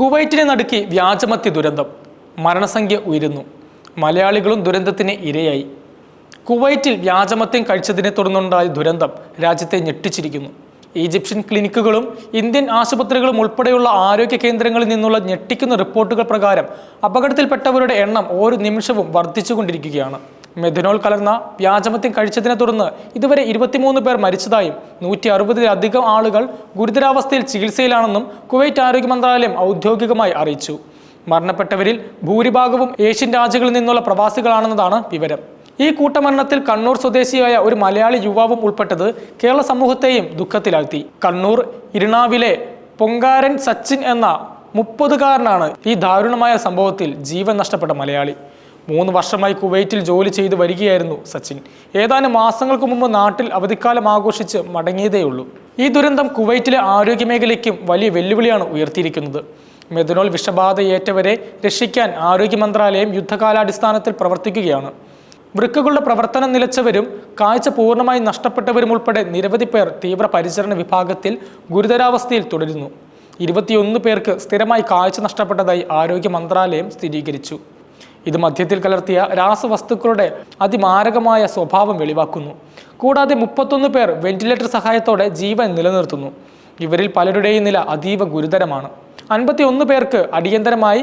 കുവൈറ്റിനെ നടുക്കി വ്യാജമത്തി ദുരന്തം. മരണസംഖ്യ ഉയരുന്നു. മലയാളികളും ദുരന്തത്തിന് ഇരയായി. കുവൈറ്റിൽ വ്യാജമത്യം കഴിച്ചതിനെ തുടർന്നുണ്ടായ ദുരന്തം രാജ്യത്തെ ഞെട്ടിച്ചിരിക്കുന്നു. ഈജിപ്ഷ്യൻ ക്ലിനിക്കുകളും ഇന്ത്യൻ ആശുപത്രികളും ഉൾപ്പെടെയുള്ള ആരോഗ്യ കേന്ദ്രങ്ങളിൽ നിന്നുള്ള ഞെട്ടിക്കുന്ന റിപ്പോർട്ടുകൾ പ്രകാരം അപകടത്തിൽപ്പെട്ടവരുടെ എണ്ണം ഓരോ നിമിഷവും വർദ്ധിച്ചുകൊണ്ടിരിക്കുകയാണ്. മെഥനോൾ കലർന്ന വ്യാജമത്യം കഴിച്ചതിനെ തുടർന്ന് ഇതുവരെ ഇരുപത്തിമൂന്ന് പേർ മരിച്ചതായും നൂറ്റി അറുപതിലധികം ആളുകൾ ഗുരുതരാവസ്ഥയിൽ ചികിത്സയിലാണെന്നും കുവൈറ്റ് ആരോഗ്യ മന്ത്രാലയം ഔദ്യോഗികമായി അറിയിച്ചു. മരണപ്പെട്ടവരിൽ ഭൂരിഭാഗവും ഏഷ്യൻ രാജ്യങ്ങളിൽ നിന്നുള്ള പ്രവാസികളാണെന്നതാണ് വിവരം. ഈ കൂട്ടമരണത്തിൽ കണ്ണൂർ സ്വദേശിയായ ഒരു മലയാളി യുവാവും ഉൾപ്പെട്ടത് കേരള സമൂഹത്തെയും ദുഃഖത്തിലാഴ്ത്തി. കണ്ണൂർ ഇരിണാവിലെ പൊങ്കാരൻ സച്ചിൻ എന്ന മുപ്പതുകാരനാണ് ഈ ദാരുണമായ സംഭവത്തിൽ ജീവൻ നഷ്ടപ്പെട്ട മലയാളി. മൂന്ന് വർഷമായി കുവൈറ്റിൽ ജോലി ചെയ്തു വരികയായിരുന്നു സച്ചിൻ. ഏതാനും മാസങ്ങൾക്ക് മുമ്പ് നാട്ടിൽ അവധിക്കാലം ആഘോഷിച്ച് മടങ്ങിയതേയുള്ളൂ. ഈ ദുരന്തം കുവൈറ്റിലെ ആരോഗ്യമേഖലയ്ക്കും വലിയ വെല്ലുവിളിയാണ് ഉയർത്തിയിരിക്കുന്നത്. മെഥനോൾ വിഷബാധയേറ്റവരെ രക്ഷിക്കാൻ ആരോഗ്യ മന്ത്രാലയം യുദ്ധകാലാടിസ്ഥാനത്തിൽ പ്രവർത്തിക്കുകയാണ്. വൃക്കകളുടെ പ്രവർത്തനം നിലച്ചവരും കാഴ്ച പൂർണമായി നഷ്ടപ്പെട്ടവരും ഉൾപ്പെടെ നിരവധി പേർ തീവ്ര പരിചരണ വിഭാഗത്തിൽ ഗുരുതരാവസ്ഥയിൽ തുടരുന്നു. ഇരുപത്തിയൊന്ന് പേർക്ക് സ്ഥിരമായി കാഴ്ച നഷ്ടപ്പെട്ടതായി ആരോഗ്യ മന്ത്രാലയം സ്ഥിരീകരിച്ചു. ഇത് മധ്യത്തിൽ കലർത്തിയ രാസവസ്തുക്കളുടെ അതിമാരകമായ സ്വഭാവം വെളിവാക്കുന്നു. കൂടാതെ മുപ്പത്തൊന്ന് പേർ വെന്റിലേറ്റർ സഹായത്തോടെ ജീവൻ നിലനിർത്തുന്നു. ഇവരിൽ പലരുടെയും നില അതീവ ഗുരുതരമാണ്. അൻപത്തി ഒന്ന് പേർക്ക് അടിയന്തരമായി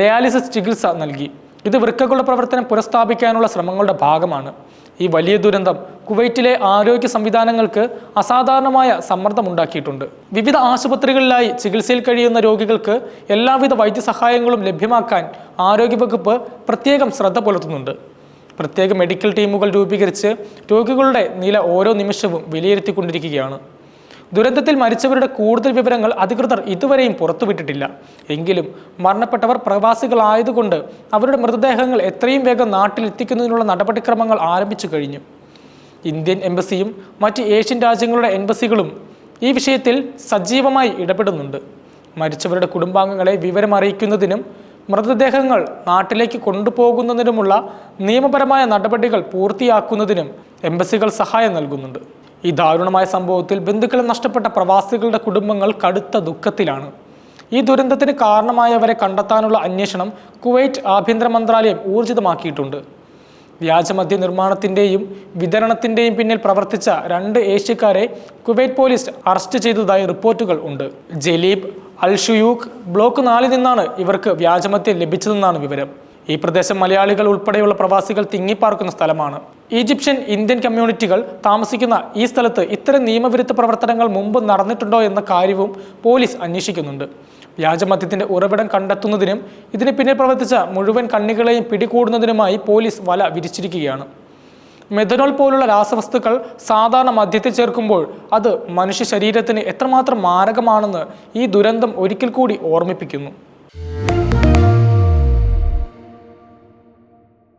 ഡയാലിസിസ് ചികിത്സ നൽകി. ഇത് വൃക്കകളുടെ പ്രവർത്തനം പുനഃസ്ഥാപിക്കാനുള്ള ശ്രമങ്ങളുടെ ഭാഗമാണ്. ഈ വലിയ ദുരന്തം കുവൈറ്റിലെ ആരോഗ്യ സംവിധാനങ്ങൾക്ക് അസാധാരണമായ സമ്മർദ്ദമുണ്ടാക്കിയിട്ടുണ്ട് വിവിധ ആശുപത്രികളിലായി ചികിത്സയിൽ കഴിയുന്ന രോഗികൾക്ക് എല്ലാവിധ വൈദ്യസഹായങ്ങളും ലഭ്യമാക്കാൻ ആരോഗ്യവകുപ്പ് പ്രത്യേകം ശ്രദ്ധ പുലർത്തുന്നുണ്ട്. പ്രത്യേക മെഡിക്കൽ ടീമുകൾ രൂപീകരിച്ച് രോഗികളുടെ നില ഓരോ നിമിഷവും വിലയിരുത്തിക്കൊണ്ടിരിക്കുകയാണ്. ദുരന്തത്തിൽ മരിച്ചവരുടെ കൂടുതൽ വിവരങ്ങൾ അധികൃതർ ഇതുവരെയും പുറത്തുവിട്ടിട്ടില്ല. എങ്കിലും മരണപ്പെട്ടവർ പ്രവാസികളായതുകൊണ്ട് അവരുടെ മൃതദേഹങ്ങൾ എത്രയും വേഗം നാട്ടിലെത്തിക്കുന്നതിനുള്ള നടപടിക്രമങ്ങൾ ആരംഭിച്ചു കഴിഞ്ഞു. ഇന്ത്യൻ എംബസിയും മറ്റ് ഏഷ്യൻ രാജ്യങ്ങളുടെ എംബസികളും ഈ വിഷയത്തിൽ സജീവമായി ഇടപെടുന്നുണ്ട്. മരിച്ചവരുടെ കുടുംബാംഗങ്ങളെ വിവരമറിയിക്കുന്നതിനും മൃതദേഹങ്ങൾ നാട്ടിലേക്ക് കൊണ്ടുപോകുന്നതിനുമുള്ള നിയമപരമായ നടപടികൾ പൂർത്തിയാക്കുന്നതിനും എംബസികൾ സഹായം നൽകുന്നുണ്ട്. ഈ ദാരുണമായ സംഭവത്തിൽ ബന്ധുക്കളെ നഷ്ടപ്പെട്ട പ്രവാസികളുടെ കുടുംബങ്ങൾ കടുത്ത ദുഃഖത്തിലാണ്. ഈ ദുരന്തത്തിന് കാരണമായവരെ കണ്ടെത്താനുള്ള അന്വേഷണം കുവൈറ്റ് ആഭ്യന്തര മന്ത്രാലയം ഊർജിതമാക്കിയിട്ടുണ്ട്. വ്യാജമദ്യ നിർമ്മാണത്തിന്റെയും വിതരണത്തിന്റെയും പിന്നിൽ പ്രവർത്തിച്ച രണ്ട് ഏഷ്യക്കാരെ കുവൈറ്റ് പോലീസ് അറസ്റ്റ് ചെയ്തതായി റിപ്പോർട്ടുകൾ ഉണ്ട്. ജലീബ് അൽ ബ്ലോക്ക് നാലിൽ നിന്നാണ് ഇവർക്ക് വ്യാജമദ്യം ലഭിച്ചതെന്നാണ് വിവരം. ഈ പ്രദേശം മലയാളികൾ ഉൾപ്പെടെയുള്ള പ്രവാസികൾ തിങ്ങിപ്പാർക്കുന്ന സ്ഥലമാണ്. ഈജിപ്ഷ്യൻ ഇന്ത്യൻ കമ്മ്യൂണിറ്റികൾ താമസിക്കുന്ന ഈ സ്ഥലത്ത് ഇത്തരം നിയമവിരുദ്ധ പ്രവർത്തനങ്ങൾ മുമ്പ് നടന്നിട്ടുണ്ടോ എന്ന കാര്യവും പോലീസ് അന്വേഷിക്കുന്നുണ്ട്. വ്യാജമദ്യത്തിന്റെ ഉറവിടം കണ്ടെത്തുന്നതിനും ഇതിന് പിന്നിൽ പ്രവർത്തിച്ച മുഴുവൻ കണ്ണികളെയും പിടികൂടുന്നതിനുമായി പോലീസ് വല വിരിച്ചിരിക്കുകയാണ്. മെഥനോൾ പോലുള്ള രാസവസ്തുക്കൾ സാധാരണ മദ്യത്തിൽ ചേർക്കുമ്പോൾ അത് മനുഷ്യ ശരീരത്തിന് എത്രമാത്രം മാരകമാണെന്ന് ഈ ദുരന്തം ഒരിക്കൽ കൂടി ഓർമ്മിപ്പിക്കുന്നു.